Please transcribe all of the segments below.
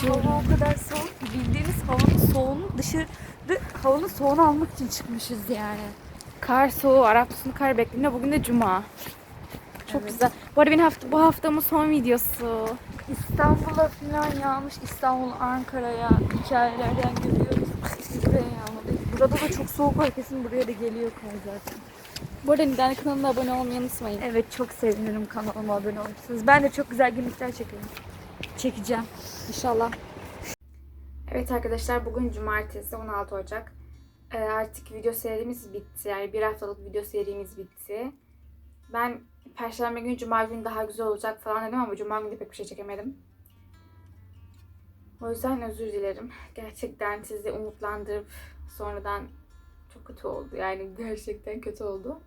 geçiyorum. Hava o kadar soğuk ki bildiğimiz havanın soğuğunu dışarıda havanın soğuğunu almak için çıkmışız yani. Kar soğuğu, Arap Sunu kar bekleniyor. Bugün de cuma. Çok evet. güzel. Bu arada benim hafta, bu haftamın son videosu. İstanbul'a falan yağmış. İstanbul, Ankara'ya hikayelerden görüyoruz. Bizde yağmadı. Burada da çok soğuk var. Kesin buraya da geliyor kar zaten. Bu arada Nidane kanalına abone olmayı unutmayın. Evet çok sevinirim kanalıma abone olursanız. Ben de çok güzel gimmickler çekiyorum. Çekeceğim. İnşallah. Evet arkadaşlar bugün cumartesi 16 Ocak. Ee, artık video serimiz bitti. Yani bir haftalık video serimiz bitti. Ben Perşembe günü Cuma günü daha güzel olacak falan dedim ama Cuma günü pek bir şey çekemedim. O yüzden özür dilerim. Gerçekten sizi umutlandırıp sonradan çok kötü oldu. Yani gerçekten kötü oldu.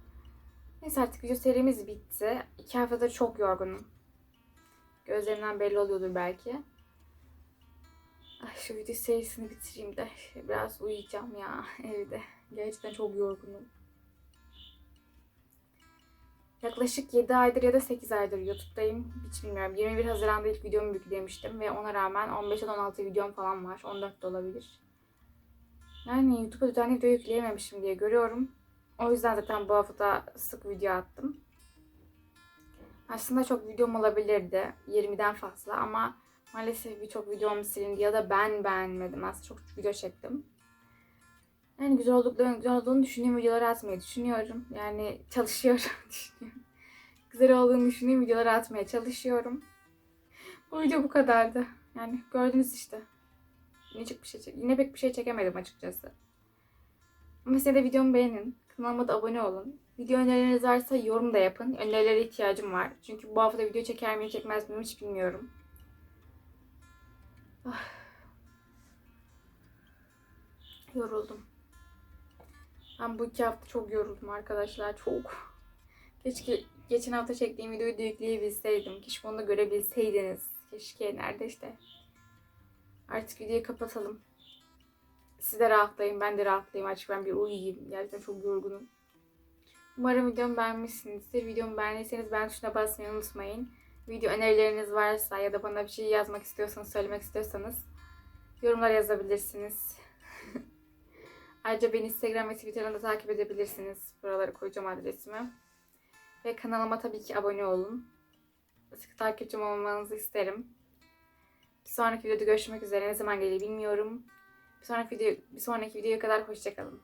Neyse artık video serimiz bitti. İki haftadır çok yorgunum. Gözlerimden belli oluyordur belki. Ay şu video serisini bitireyim de biraz uyuyacağım ya evde. Gerçekten çok yorgunum. Yaklaşık 7 aydır ya da 8 aydır YouTube'dayım. Hiç bilmiyorum. 21 Haziran'da ilk videomu yüklemiştim ve ona rağmen 15 16 videom falan var. 14 de olabilir. Yani YouTube'a düzenli video yükleyememişim diye görüyorum. O yüzden zaten bu hafta sık video attım. Aslında çok videom olabilirdi. 20'den fazla ama Maalesef birçok videom silindi ya da ben beğenmedim. Aslında çok video çektim. Yani güzel olduklarını, güzel olduğunu düşündüğüm videoları atmayı düşünüyorum. Yani çalışıyorum, düşünüyorum. Güzel olduğunu düşündüğüm videoları atmaya çalışıyorum. Bu video bu kadardı. Yani gördünüz işte. Yine, bir şey, yine pek bir şey çekemedim açıkçası. Ama size de videomu beğenin. Kanalıma da abone olun. Video önerileriniz varsa yorum da yapın. Önerilere ihtiyacım var. Çünkü bu hafta video çeker miyim çekmez miyim hiç bilmiyorum. Yoruldum. Ben bu iki hafta çok yoruldum arkadaşlar. Çok. Keşke geçen hafta çektiğim videoyu da yükleyebilseydim. Keşke onu da görebilseydiniz. Keşke nerede işte. Artık videoyu kapatalım. Siz de rahatlayın. Ben de rahatlayayım. Artık ben bir uyuyayım. Gerçekten çok yorgunum. Umarım videomu beğenmişsinizdir. Videomu beğendiyseniz beğen tuşuna basmayı unutmayın. Video önerileriniz varsa ya da bana bir şey yazmak istiyorsanız, söylemek istiyorsanız yorumlara yazabilirsiniz. Ayrıca beni Instagram ve Twitter'dan da takip edebilirsiniz. Buralara koyacağım adresimi. Ve kanalıma tabii ki abone olun. Sık takipçim olmanızı isterim. Bir sonraki videoda görüşmek üzere. Ne zaman gelir bilmiyorum. Bir sonraki video bir sonraki videoya kadar hoşçakalın.